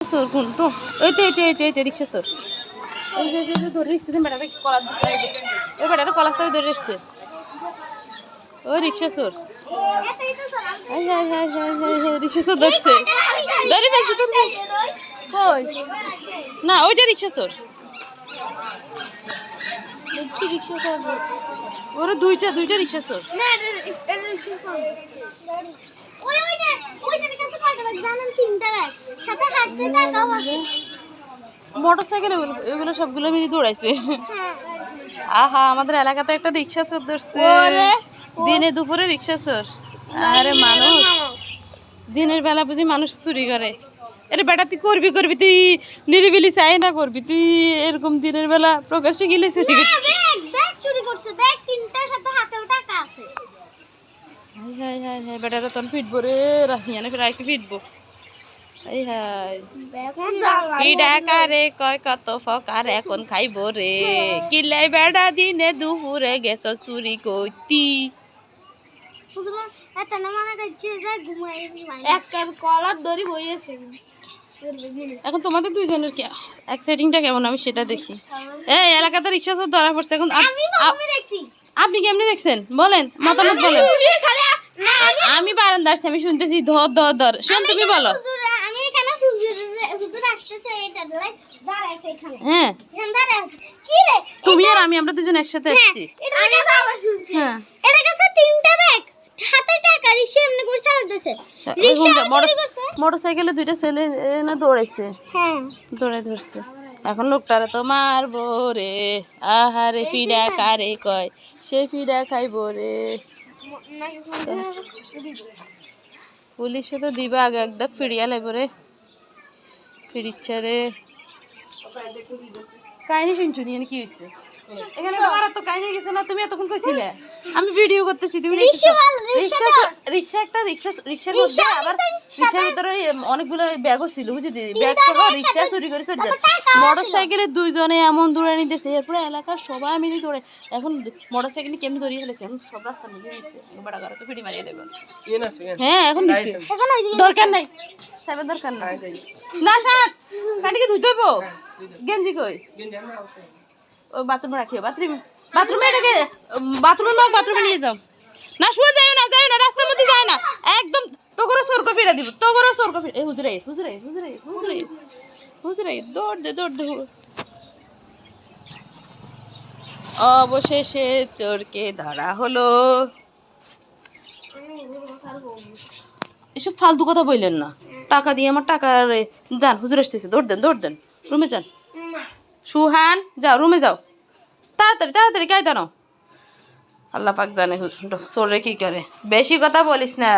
চোর কোনটো ওই তো এইটা এইটা এইটা রিক্সা চোর ওই যে ধরে রিক্সা দিন কলার দিচ্ছে ওই বেটাটা কলার সাথে ধরে রেখছে ওই রিক্সা চোর হাই রিক্সা চোর ধরছে। ধরে ধরে ফেলছে। কই? না, ওইটা রিক্সা চোর রিক্সা চোর ওরা, দুইটা দুইটা রিক্সা চোর মোটর সাইকেল এগুলো সবগুলো মিলে দৌড়াইছে। আহা আমাদের এলাকাতে একটা রিক্সা চোর ধরছে। দিনে দুপুরে রিক্সা চোর। আরে মানুষ। দিনের বেলা বুঝি মানুষ চুরি করে। আরে বেটা তুই করবি করবি তুই নিরিবিলি চাই না করবি। তুই এরকম দিনের বেলা প্রকাশ্যে গেলে চুরি করবি। হাই হাই হাই হাই বেটারা তখন ফিটবো রে। রাহিয়ানে ফির আরেকটু ফিটবো। কারে কয় কত ফকার এখন খাইবো রে। কিলাই বেড়া দিনে দুপুরে গেছ চুরি কইতি? এখন তোমাদের দুইজনের কি এক্সাইটিংটা কেমন? আমি সেটা দেখি। এই এলাকাতে রিক্সা ধরা পড়ছে। এখন আপনি কেমনি দেখছেন? বলেন মতামত বলেন। আমি বারান্দা আসছি আমি শুনতেছি ধর ধর ধর। শুন তুমি বলো। হ্যাঁ তুমি আর আমি আমরা দুজন একসাথে আসছি এটা কাছে আবার শুনছি হ্যাঁ এটা কাছে তিনটা ব্যাগ হাতে টাকা রিক্সা এমনি করে চালাতেছে রিক্সা মোটর সাইকেলে দুইটা ছেলে না দৌড়াইছে হ্যাঁ দৌড়াই ধরছে এখন লোকটারে তো মারবো রে আহারে পিডা কারে কয় সে পিডা খাইবো রে পুলিশে তো দিবা আগে একদম ফিরিয়া লাইব রে ফিরিচ্ছে রে কাহিনী শুনছো নি কি হয়েছে এখানে তো কাহিনী গেছে না তুমি এতক্ষণ কইছিলে আমি ভিডিও করতেছি তুমি রিক্সা রিক্সা রিক্সা একটা রিক্সা রিক্সার মধ্যে আবার রিক্সার ভিতরে অনেকগুলো ব্যাগও ছিল বুঝলি? ব্যাগ সহ রিক্সা চুরি করে চলে যায় মোটর সাইকেলে দুইজনে এমন দৌড়ে নিতেছে এরপরে এলাকার সবাই মিলে দৌড়ে। এখন মোটর সাইকেল কেমনি দৌড়িয়ে ফেলেছে? এখন সব রাস্তা মিলে বড় গাড়ি তো পিড়ি মারিয়ে দেবেন হ্যাঁ এখন দিচ্ছে এখন ওই দিকে দরকার নাই। সাইবার দরকার নাই। না সাত! কাটিকে ধুইতে হইব? গেঞ্জি কই? ও বাথরুমে রাখিও। বাথরুম বাথরুমে এটাকে বাথরুমে নাও বাথরুমে নিয়ে যাও। না শুয়ে যাও না যাও না রাস্তার মধ্যে যায় না। একদম তো করে সর্ক ফিরে দিব তো করে সর্ক ফিরে এই হুজুরে হুজুরে হুজুরে হুজুরে হুজুরে দৌড় দে দৌড় দে অবশেষে চোরকে ধরা হলো। এসব ফালতু কথা বললেন না। টাকা দিয়ে আমার টাকা যান হুজুর আসতেছে দৌড় দেন দৌড় দেন রুমে যান। সুহান যাও রুমে যাও। তাড়াতাড়ি তাড়াতাড়ি গায়ে দানো আল্লাহ পাক জানে সোরে কী করে? বেশি কথা বলিস না।